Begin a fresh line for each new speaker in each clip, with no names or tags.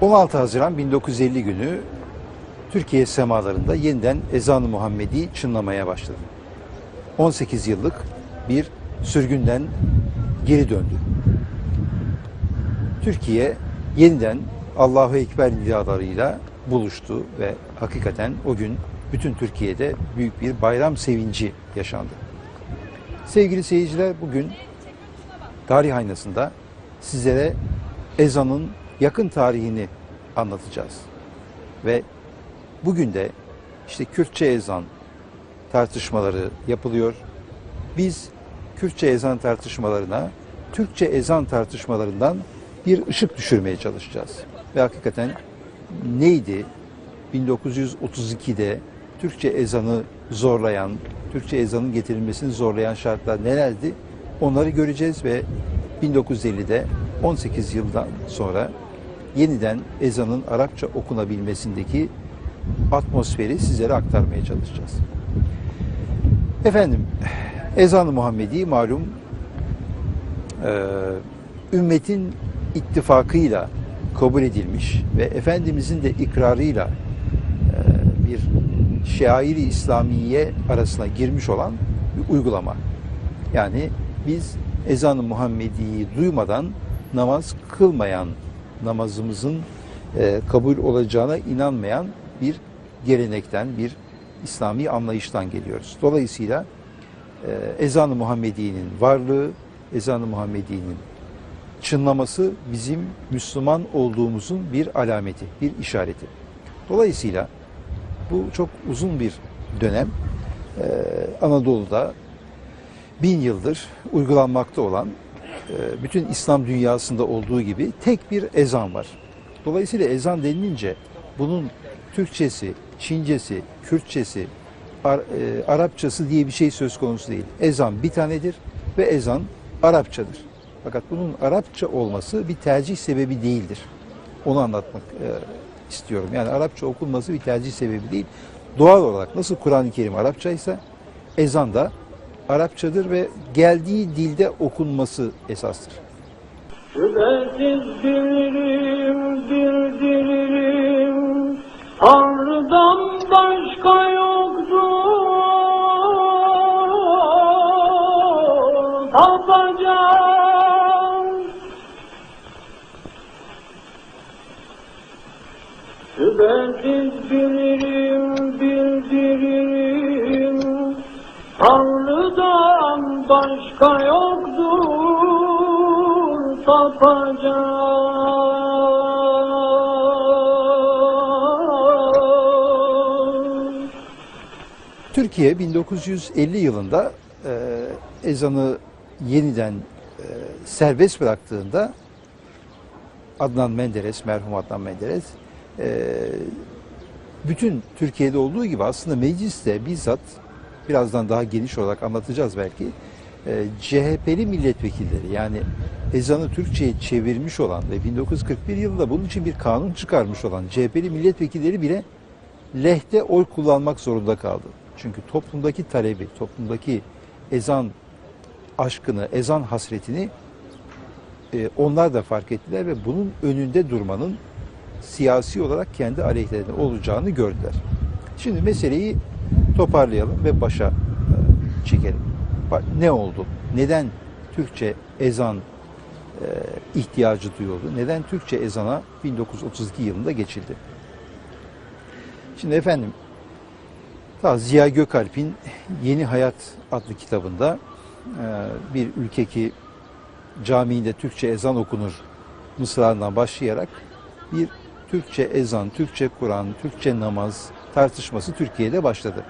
16 Haziran 1950 günü Türkiye semalarında yeniden ezan-ı Muhammedi çınlamaya başladı. 18 yıllık bir sürgünden geri döndü. Türkiye yeniden Allahu Ekber nidalarıyla buluştu ve hakikaten o gün bütün Türkiye'de büyük bir bayram sevinci yaşandı. Sevgili seyirciler bugün tarih aynasında sizlere ezanın yakın tarihini anlatacağız. Ve bugün de işte Kürtçe ezan tartışmaları yapılıyor. Biz Kürtçe ezan tartışmalarına Türkçe ezan tartışmalarından bir ışık düşürmeye çalışacağız. Ve hakikaten neydi 1932'de Türkçe ezanı zorlayan, Türkçe ezanın getirilmesini zorlayan şartlar nelerdi? Onları göreceğiz ve 1950'de 18 yıldan sonra yeniden ezanın Arapça okunabilmesindeki atmosferi sizlere aktarmaya çalışacağız. Efendim, ezan-ı Muhammedi malum e, ümmetin ittifakıyla kabul edilmiş ve Efendimizin de ikrarıyla e, bir şairi İslamiye arasına girmiş olan bir uygulama. Yani biz ezan-ı Muhammedi'yi duymadan namaz kılmayan, namazımızın e, kabul olacağına inanmayan bir gelenekten, bir İslami anlayıştan geliyoruz. Dolayısıyla e, ezan-ı Muhammedi'nin varlığı, ezan-ı Muhammedi'nin çınlaması bizim Müslüman olduğumuzun bir alameti, bir işareti. Dolayısıyla bu çok uzun bir dönem. Ee, Anadolu'da bin yıldır uygulanmakta olan e, bütün İslam dünyasında olduğu gibi tek bir ezan var. Dolayısıyla ezan denilince bunun Türkçesi, Çincesi, Kürtçesi, e, Arapçası diye bir şey söz konusu değil. Ezan bir tanedir ve ezan Arapçadır. Fakat bunun Arapça olması bir tercih sebebi değildir. Onu anlatmak e, istiyorum. Yani Arapça okunması bir tercih sebebi değil. Doğal olarak nasıl Kur'an-ı Kerim Arapça ise ezan da Arapçadır ve geldiği dilde okunması esastır.
Şüphesiz bilirim, bildiririm, Tanrı'dan başka yoktur, başka yoktur tapacağım.
Türkiye 1950 yılında e, ezanı yeniden e, serbest bıraktığında Adnan Menderes, merhum Adnan Menderes e, bütün Türkiye'de olduğu gibi aslında mecliste bizzat birazdan daha geniş olarak anlatacağız belki CHP'li milletvekilleri yani ezanı Türkçe'ye çevirmiş olan ve 1941 yılında bunun için bir kanun çıkarmış olan CHP'li milletvekilleri bile lehte oy kullanmak zorunda kaldı. Çünkü toplumdaki talebi, toplumdaki ezan aşkını, ezan hasretini e, onlar da fark ettiler ve bunun önünde durmanın siyasi olarak kendi aleyhlerine olacağını gördüler. Şimdi meseleyi toparlayalım ve başa e, Ne oldu? Neden Türkçe ezan e, ihtiyacı duyuldu? Neden Türkçe ezana 1932 yılında geçildi? Şimdi efendim ta Ziya Gökalp'in Yeni Hayat adlı kitabında e, bir ülke ki camiinde Türkçe ezan okunur mısralarından başlayarak bir Türkçe ezan, Türkçe Kur'an, Türkçe namaz tartışması Türkiye'de başladı.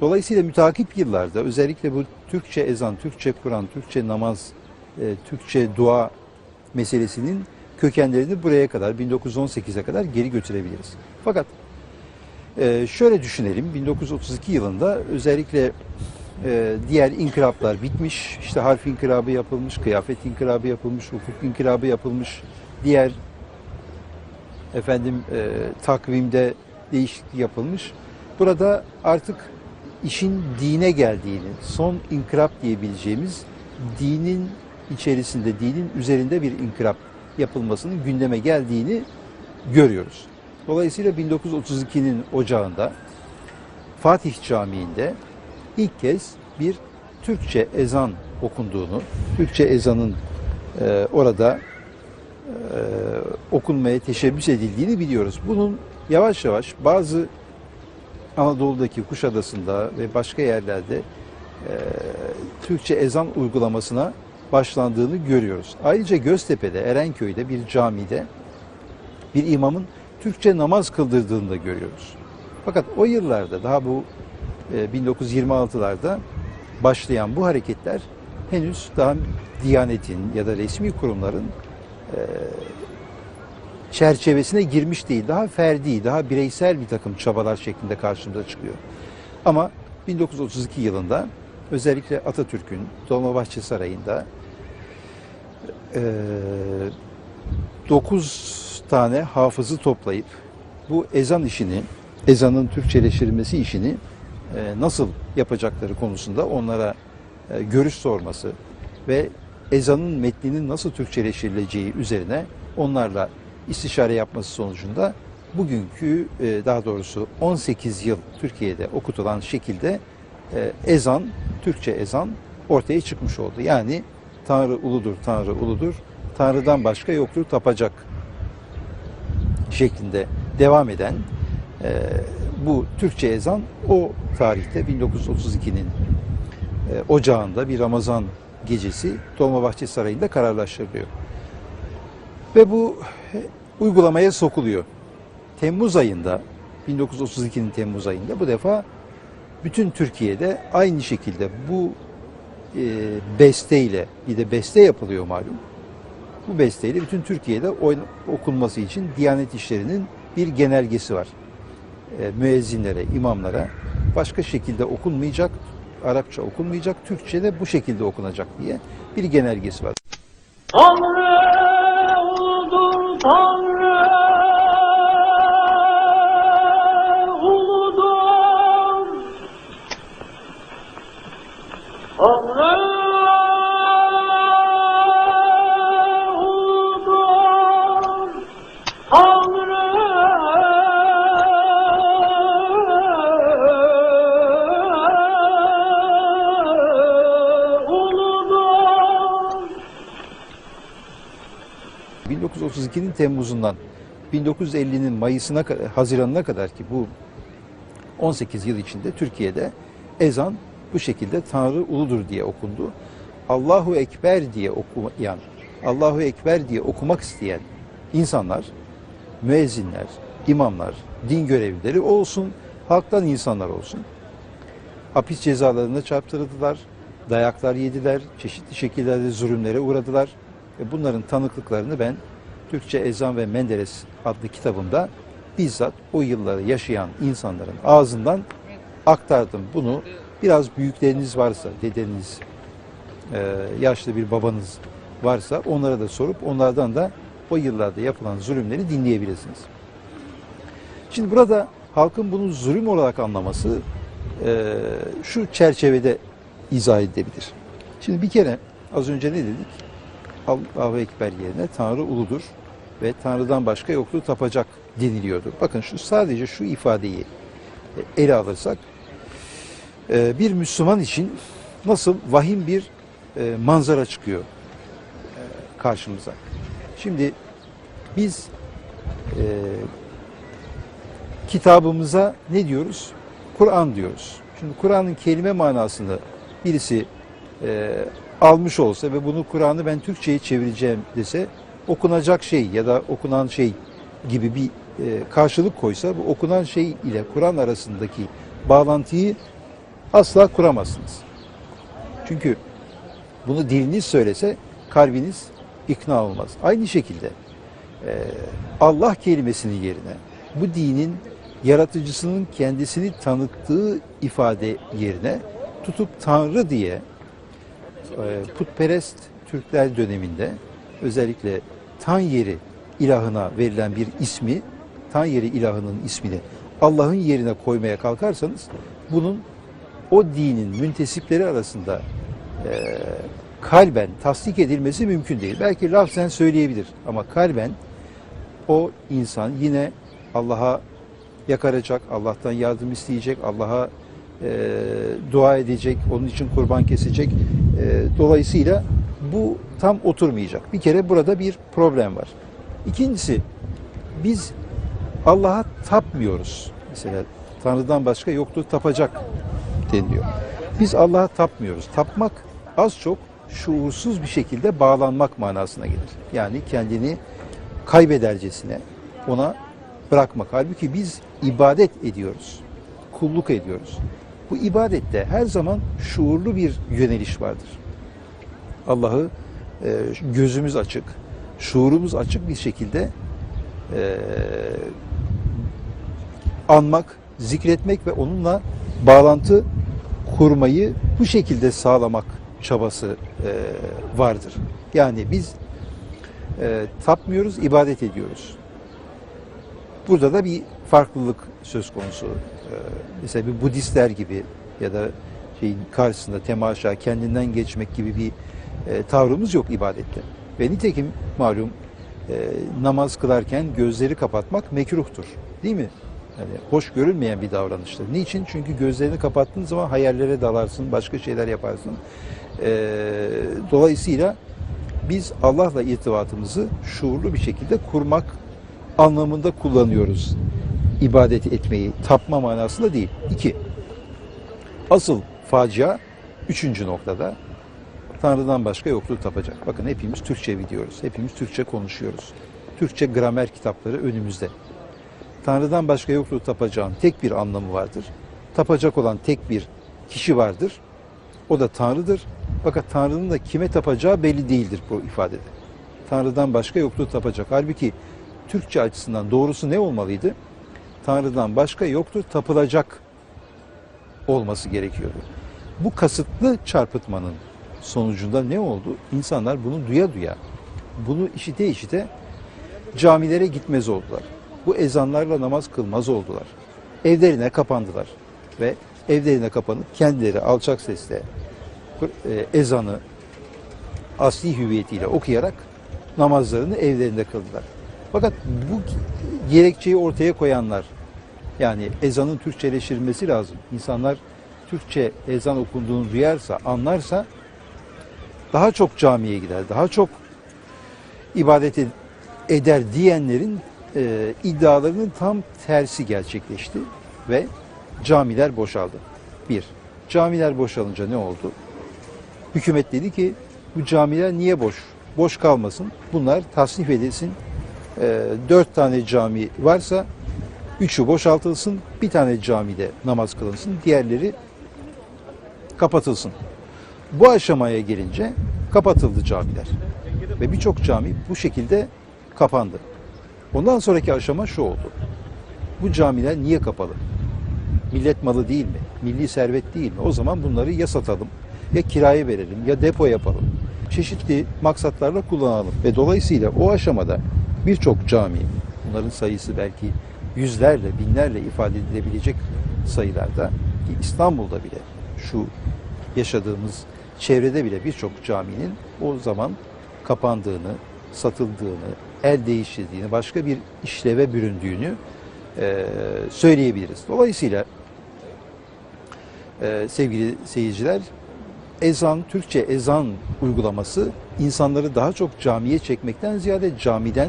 Dolayısıyla mütakip yıllarda özellikle bu Türkçe ezan, Türkçe Kur'an, Türkçe namaz, e, Türkçe dua meselesinin kökenlerini buraya kadar 1918'e kadar geri götürebiliriz. Fakat e, şöyle düşünelim 1932 yılında özellikle e, diğer inkılaplar bitmiş. İşte harf inkılabı yapılmış, kıyafet inkılabı yapılmış, hukuk inkılabı yapılmış. Diğer efendim e, takvimde değişiklik yapılmış. Burada artık işin dine geldiğini, son inkılap diyebileceğimiz dinin içerisinde, dinin üzerinde bir inkılap yapılmasının gündeme geldiğini görüyoruz. Dolayısıyla 1932'nin ocağında Fatih Camii'nde ilk kez bir Türkçe ezan okunduğunu, Türkçe ezanın e, orada e, okunmaya teşebbüs edildiğini biliyoruz. Bunun yavaş yavaş bazı Anadolu'daki Kuşadası'nda ve başka yerlerde e, Türkçe ezan uygulamasına başlandığını görüyoruz. Ayrıca Göztepe'de, Erenköy'de bir camide bir imamın Türkçe namaz kıldırdığını da görüyoruz. Fakat o yıllarda daha bu e, 1926'larda başlayan bu hareketler henüz daha Diyanet'in ya da resmi kurumların çerçevesine girmiş değil. Daha ferdi, daha bireysel bir takım çabalar şeklinde karşımıza çıkıyor. Ama 1932 yılında özellikle Atatürk'ün Dolmabahçe Sarayı'nda e, 9 tane hafızı toplayıp bu ezan işini, ezanın Türkçeleştirilmesi işini e, nasıl yapacakları konusunda onlara e, görüş sorması ve ezanın metninin nasıl Türkçeleştirileceği üzerine onlarla istişare yapması sonucunda bugünkü e, daha doğrusu 18 yıl Türkiye'de okutulan şekilde e, ezan, Türkçe ezan ortaya çıkmış oldu. Yani Tanrı uludur, Tanrı uludur, Tanrı'dan başka yoktur tapacak şeklinde devam eden e, bu Türkçe ezan o tarihte 1932'nin e, ocağında bir Ramazan gecesi Dolmabahçe Sarayı'nda kararlaştırılıyor. Ve bu uygulamaya sokuluyor. Temmuz ayında 1932'nin Temmuz ayında bu defa bütün Türkiye'de aynı şekilde bu e, besteyle bir de beste yapılıyor malum. Bu besteyle bütün Türkiye'de oyn- okunması için Diyanet İşleri'nin bir genelgesi var. E, müezzinlere, imamlara başka şekilde okunmayacak, Arapça okunmayacak, Türkçe de bu şekilde okunacak diye bir genelgesi var.
Tanrı uludur
1932'nin Temmuz'undan 1950'nin Mayıs'ına Haziran'ına kadar ki bu 18 yıl içinde Türkiye'de ezan bu şekilde Tanrı uludur diye okundu. Allahu Ekber diye okuyan, Allahu Ekber diye okumak isteyen insanlar, müezzinler, imamlar, din görevlileri olsun, halktan insanlar olsun. Hapis cezalarına çarptırıldılar, dayaklar yediler, çeşitli şekillerde zulümlere uğradılar. Ve bunların tanıklıklarını ben Türkçe Ezan ve Menderes adlı kitabımda bizzat o yılları yaşayan insanların ağzından aktardım. Bunu biraz büyükleriniz varsa, dedeniz, e, yaşlı bir babanız varsa onlara da sorup onlardan da o yıllarda yapılan zulümleri dinleyebilirsiniz. Şimdi burada halkın bunu zulüm olarak anlaması e, şu çerçevede izah edilebilir. Şimdi bir kere az önce ne dedik? Allahu Ekber yerine Tanrı uludur ve Tanrı'dan başka yoktur tapacak deniliyordu. Bakın şu sadece şu ifadeyi ele alırsak e, bir Müslüman için nasıl vahim bir e, manzara çıkıyor e, karşımıza. Şimdi biz e, kitabımıza ne diyoruz? Kur'an diyoruz. Şimdi Kur'an'ın kelime manasını birisi e, almış olsa ve bunu Kur'an'ı ben Türkçe'ye çevireceğim dese okunacak şey ya da okunan şey gibi bir e, karşılık koysa bu okunan şey ile Kur'an arasındaki bağlantıyı asla kuramazsınız. Çünkü bunu diliniz söylese kalbiniz ikna olmaz. Aynı şekilde e, Allah kelimesinin yerine bu dinin yaratıcısının kendisini tanıttığı ifade yerine tutup Tanrı diye e, putperest Türkler döneminde özellikle Tan yeri ilahına verilen bir ismi, Tan yeri ilahının ismini Allah'ın yerine koymaya kalkarsanız bunun o dinin müntesipleri arasında e, kalben tasdik edilmesi mümkün değil. Belki lafzen söyleyebilir ama kalben o insan yine Allah'a yakaracak, Allah'tan yardım isteyecek, Allah'a e, dua edecek, onun için kurban kesecek. E, dolayısıyla bu tam oturmayacak. Bir kere burada bir problem var. İkincisi biz Allah'a tapmıyoruz. Mesela Tanrı'dan başka yoktur tapacak deniliyor. Biz Allah'a tapmıyoruz. Tapmak az çok şuursuz bir şekilde bağlanmak manasına gelir. Yani kendini kaybedercesine ona bırakmak. Halbuki biz ibadet ediyoruz. Kulluk ediyoruz. Bu ibadette her zaman şuurlu bir yöneliş vardır. Allah'ı e, gözümüz açık, şuurumuz açık bir şekilde e, anmak, zikretmek ve onunla bağlantı kurmayı bu şekilde sağlamak çabası e, vardır. Yani biz e, tapmıyoruz, ibadet ediyoruz. Burada da bir farklılık söz konusu. E, mesela bir Budistler gibi ya da şeyin karşısında temaşa, kendinden geçmek gibi bir e, tavrımız yok ibadette. Ve nitekim malum e, namaz kılarken gözleri kapatmak mekruhtur. Değil mi? Yani hoş görülmeyen bir davranıştır. Niçin? Çünkü gözlerini kapattığın zaman hayallere dalarsın, başka şeyler yaparsın. E, dolayısıyla biz Allah'la irtibatımızı şuurlu bir şekilde kurmak anlamında kullanıyoruz. İbadet etmeyi, tapma manasında değil. İki, asıl facia üçüncü noktada Tanrı'dan başka yoktur tapacak. Bakın hepimiz Türkçe biliyoruz. Hepimiz Türkçe konuşuyoruz. Türkçe gramer kitapları önümüzde. Tanrı'dan başka yoktur tapacağın tek bir anlamı vardır. Tapacak olan tek bir kişi vardır. O da Tanrı'dır. Fakat Tanrı'nın da kime tapacağı belli değildir bu ifadede. Tanrı'dan başka yoktur tapacak. Halbuki Türkçe açısından doğrusu ne olmalıydı? Tanrı'dan başka yoktur tapılacak olması gerekiyordu. Bu kasıtlı çarpıtmanın sonucunda ne oldu? İnsanlar bunu duya duya, bunu işite işite camilere gitmez oldular. Bu ezanlarla namaz kılmaz oldular. Evlerine kapandılar ve evlerine kapanıp kendileri alçak sesle e, ezanı asli hüviyetiyle okuyarak namazlarını evlerinde kıldılar. Fakat bu gerekçeyi ortaya koyanlar yani ezanın Türkçeleştirilmesi lazım. İnsanlar Türkçe ezan okunduğunu duyarsa, anlarsa daha çok camiye gider, daha çok ibadet ed- eder diyenlerin e, iddialarının tam tersi gerçekleşti ve camiler boşaldı. Bir, camiler boşalınca ne oldu? Hükümet dedi ki bu camiler niye boş? Boş kalmasın. Bunlar tasnif edilsin. E, dört tane cami varsa üçü boşaltılsın. Bir tane camide namaz kılınsın. Diğerleri kapatılsın. Bu aşamaya gelince kapatıldı camiler. Ve birçok cami bu şekilde kapandı. Ondan sonraki aşama şu oldu. Bu camiler niye kapalı? Millet malı değil mi? Milli servet değil mi? O zaman bunları ya satalım, ya kiraya verelim, ya depo yapalım. Çeşitli maksatlarla kullanalım. Ve dolayısıyla o aşamada birçok cami, bunların sayısı belki yüzlerle, binlerle ifade edilebilecek sayılarda ki İstanbul'da bile şu yaşadığımız çevrede bile birçok caminin o zaman kapandığını, satıldığını, el değiştirdiğini, başka bir işleve büründüğünü e, söyleyebiliriz. Dolayısıyla e, sevgili seyirciler, ezan, Türkçe ezan uygulaması insanları daha çok camiye çekmekten ziyade camiden,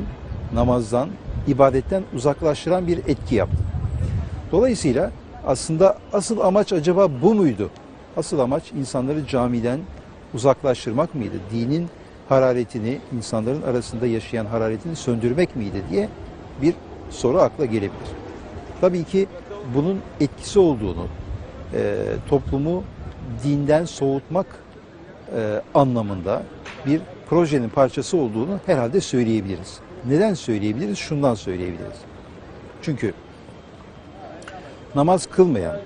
namazdan, ibadetten uzaklaştıran bir etki yaptı. Dolayısıyla aslında asıl amaç acaba bu muydu? Asıl amaç insanları camiden uzaklaştırmak mıydı? Dinin hararetini, insanların arasında yaşayan hararetini söndürmek miydi diye bir soru akla gelebilir. Tabii ki bunun etkisi olduğunu, e, toplumu dinden soğutmak e, anlamında bir projenin parçası olduğunu herhalde söyleyebiliriz. Neden söyleyebiliriz? Şundan söyleyebiliriz. Çünkü namaz kılmayan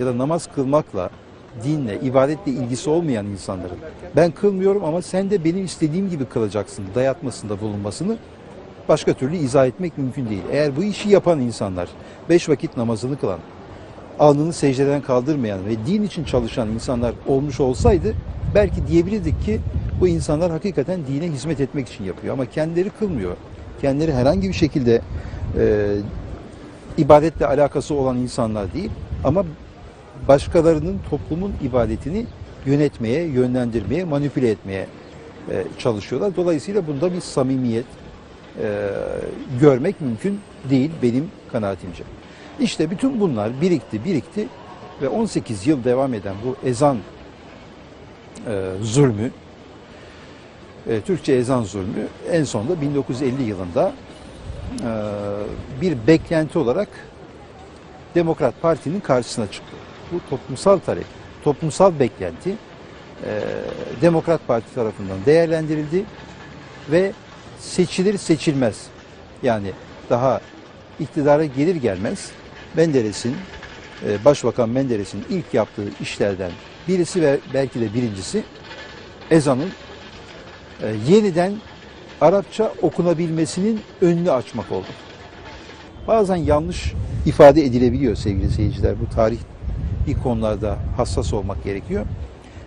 ya da namaz kılmakla dinle, ibadetle ilgisi olmayan insanların ben kılmıyorum ama sen de benim istediğim gibi kılacaksın dayatmasında bulunmasını başka türlü izah etmek mümkün değil. Eğer bu işi yapan insanlar, beş vakit namazını kılan, alnını secdeden kaldırmayan ve din için çalışan insanlar olmuş olsaydı belki diyebilirdik ki bu insanlar hakikaten dine hizmet etmek için yapıyor ama kendileri kılmıyor. Kendileri herhangi bir şekilde e, ibadetle alakası olan insanlar değil ama başkalarının toplumun ibadetini yönetmeye, yönlendirmeye, manipüle etmeye e, çalışıyorlar. Dolayısıyla bunda bir samimiyet e, görmek mümkün değil benim kanaatimce. İşte bütün bunlar birikti, birikti ve 18 yıl devam eden bu ezan e, zulmü, e, Türkçe ezan zulmü en sonunda 1950 yılında e, bir beklenti olarak Demokrat Parti'nin karşısına çıktı. Bu toplumsal talep, toplumsal beklenti e, Demokrat Parti tarafından değerlendirildi ve seçilir seçilmez yani daha iktidara gelir gelmez Menderes'in e, Başbakan Menderes'in ilk yaptığı işlerden birisi ve belki de birincisi ezanın e, yeniden Arapça okunabilmesinin önünü açmak oldu. Bazen yanlış ifade edilebiliyor sevgili seyirciler. Bu tarih konularda hassas olmak gerekiyor.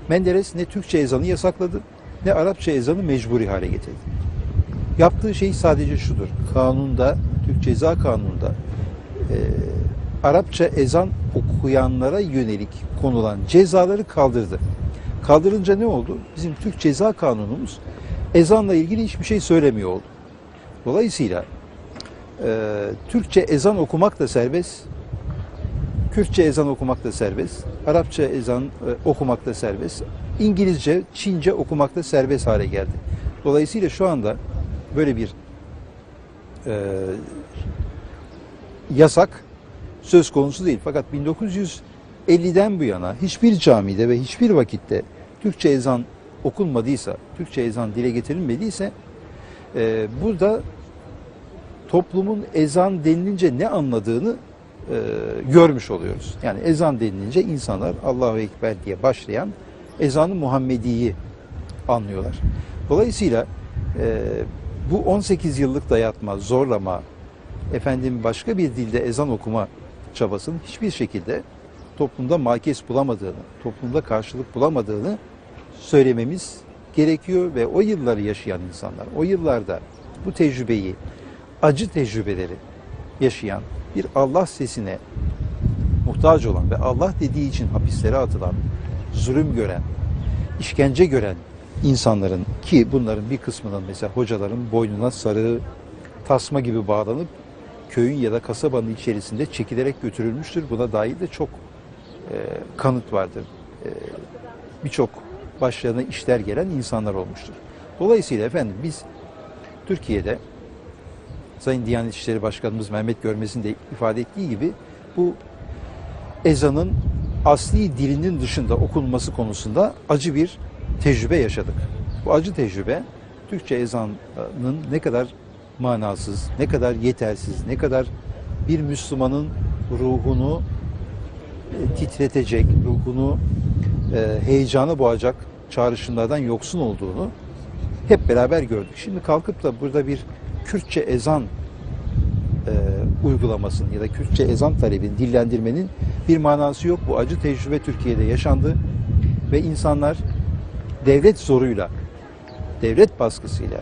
Menderes ne Türkçe ezanı yasakladı ne Arapça ezanı mecburi hale getirdi. Yaptığı şey sadece şudur. Kanunda, Türk Ceza Kanunu'nda e, Arapça ezan okuyanlara yönelik konulan cezaları kaldırdı. Kaldırınca ne oldu? Bizim Türk Ceza Kanunumuz ezanla ilgili hiçbir şey söylemiyor oldu. Dolayısıyla e, Türkçe ezan okumak da serbest, Kürtçe ezan okumak da serbest, Arapça ezan e, okumak da serbest, İngilizce, Çince okumak da serbest hale geldi. Dolayısıyla şu anda böyle bir e, yasak söz konusu değil. Fakat 1950'den bu yana hiçbir camide ve hiçbir vakitte Türkçe ezan okunmadıysa, Türkçe ezan dile getirilmediyse e, burada toplumun ezan denilince ne anladığını e, görmüş oluyoruz. Yani ezan denilince insanlar Allahu Ekber diye başlayan ezanı Muhammedi'yi anlıyorlar. Dolayısıyla e, bu 18 yıllık dayatma, zorlama, efendim başka bir dilde ezan okuma çabasının hiçbir şekilde toplumda makes bulamadığını, toplumda karşılık bulamadığını söylememiz gerekiyor ve o yılları yaşayan insanlar, o yıllarda bu tecrübeyi, acı tecrübeleri yaşayan bir Allah sesine muhtaç olan ve Allah dediği için hapislere atılan, zulüm gören, işkence gören insanların ki bunların bir kısmının mesela hocaların boynuna sarığı tasma gibi bağlanıp köyün ya da kasabanın içerisinde çekilerek götürülmüştür. Buna dair de çok e, kanıt vardır. E, Birçok başlarına işler gelen insanlar olmuştur. Dolayısıyla efendim biz Türkiye'de Sayın Diyanet İşleri Başkanımız Mehmet Görmez'in de ifade ettiği gibi bu ezanın asli dilinin dışında okunması konusunda acı bir tecrübe yaşadık. Bu acı tecrübe Türkçe ezanın ne kadar manasız, ne kadar yetersiz, ne kadar bir Müslümanın ruhunu e, titretecek, ruhunu e, heyecana boğacak çağrışımlardan yoksun olduğunu hep beraber gördük. Şimdi kalkıp da burada bir Kürtçe ezan e, uygulamasının ya da Kürtçe ezan talebini dillendirmenin bir manası yok. Bu acı tecrübe Türkiye'de yaşandı ve insanlar devlet zoruyla, devlet baskısıyla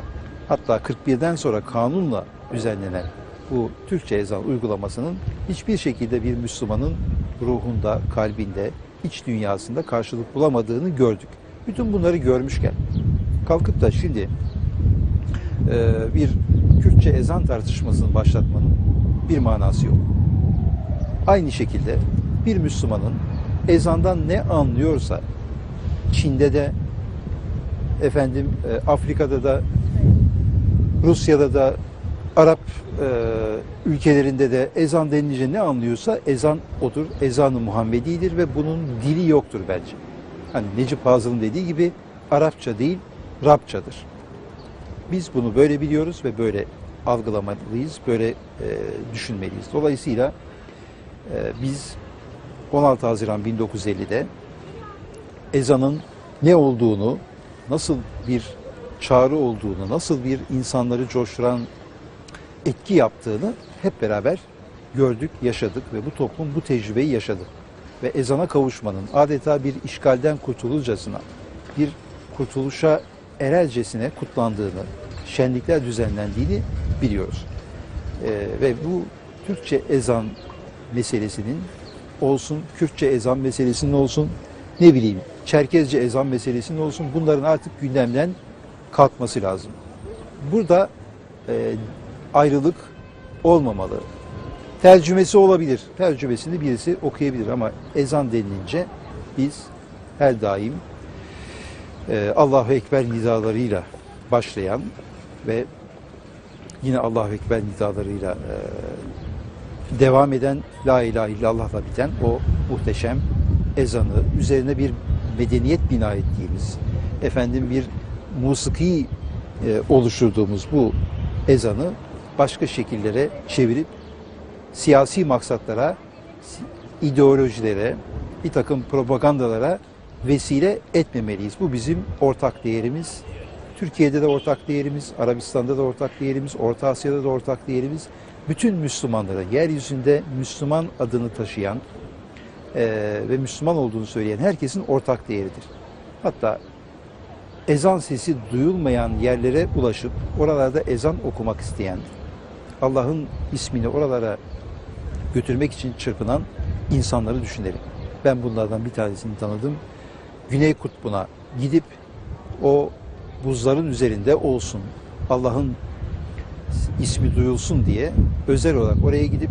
hatta 41'den sonra kanunla düzenlenen bu Türkçe ezan uygulamasının hiçbir şekilde bir Müslümanın ruhunda, kalbinde, iç dünyasında karşılık bulamadığını gördük. Bütün bunları görmüşken kalkıp da şimdi e, bir Kürtçe ezan tartışmasını başlatmanın bir manası yok. Aynı şekilde bir Müslümanın ezandan ne anlıyorsa Çin'de de efendim e, Afrika'da da Rusya'da da Arap e, ülkelerinde de ezan denilince ne anlıyorsa ezan odur. Ezanı Muhammedidir ve bunun dili yoktur bence. Hani Necip Fazıl'ın dediği gibi Arapça değil, Rabçadır. Biz bunu böyle biliyoruz ve böyle algılamalıyız, böyle e, düşünmeliyiz. Dolayısıyla e, biz 16 Haziran 1950'de ezanın ne olduğunu, nasıl bir çağrı olduğunu, nasıl bir insanları coşturan etki yaptığını hep beraber gördük, yaşadık ve bu toplum bu tecrübeyi yaşadı. Ve ezana kavuşmanın adeta bir işgalden kurtulurcasına, bir kurtuluşa erelcesine kutlandığını, şenlikler düzenlendiğini biliyoruz. Ee, ve bu Türkçe ezan meselesinin olsun, Kürtçe ezan meselesinin olsun, ne bileyim Çerkezce ezan meselesinin olsun bunların artık gündemden kalkması lazım. Burada e, ayrılık olmamalı. Tercümesi olabilir. Tercümesini birisi okuyabilir ama ezan denilince biz her daim e, Allahu Ekber nidalarıyla başlayan ve yine Allahu Ekber nidalarıyla e, devam eden La ilahe illallah'la biten o muhteşem ezanı üzerine bir medeniyet bina ettiğimiz efendim bir musiki e, oluşturduğumuz bu ezanı başka şekillere çevirip siyasi maksatlara, ideolojilere, bir takım propagandalara vesile etmemeliyiz. Bu bizim ortak değerimiz. Türkiye'de de ortak değerimiz, Arabistan'da da ortak değerimiz, Orta Asya'da da ortak değerimiz. Bütün Müslümanlara, yeryüzünde Müslüman adını taşıyan eee, ve Müslüman olduğunu söyleyen herkesin ortak değeridir. Hatta ezan sesi duyulmayan yerlere ulaşıp oralarda ezan okumak isteyen, Allah'ın ismini oralara götürmek için çırpınan insanları düşünelim. Ben bunlardan bir tanesini tanıdım. Güney Kutbu'na gidip o buzların üzerinde olsun, Allah'ın ismi duyulsun diye özel olarak oraya gidip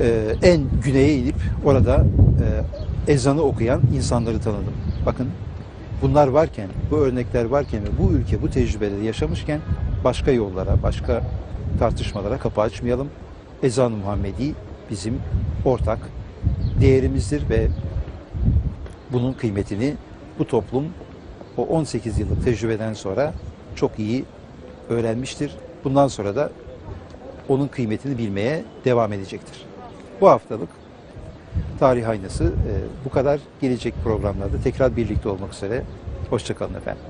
e, en güneye inip orada e, ezanı okuyan insanları tanıdım. Bakın bunlar varken, bu örnekler varken ve bu ülke bu tecrübeleri yaşamışken başka yollara, başka tartışmalara kapı açmayalım. Ezan-ı Muhammedi bizim ortak değerimizdir ve bunun kıymetini bu toplum o 18 yıllık tecrübeden sonra çok iyi öğrenmiştir. Bundan sonra da onun kıymetini bilmeye devam edecektir. Bu haftalık Tarih Aynası e, bu kadar. Gelecek programlarda tekrar birlikte olmak üzere. Hoşçakalın efendim.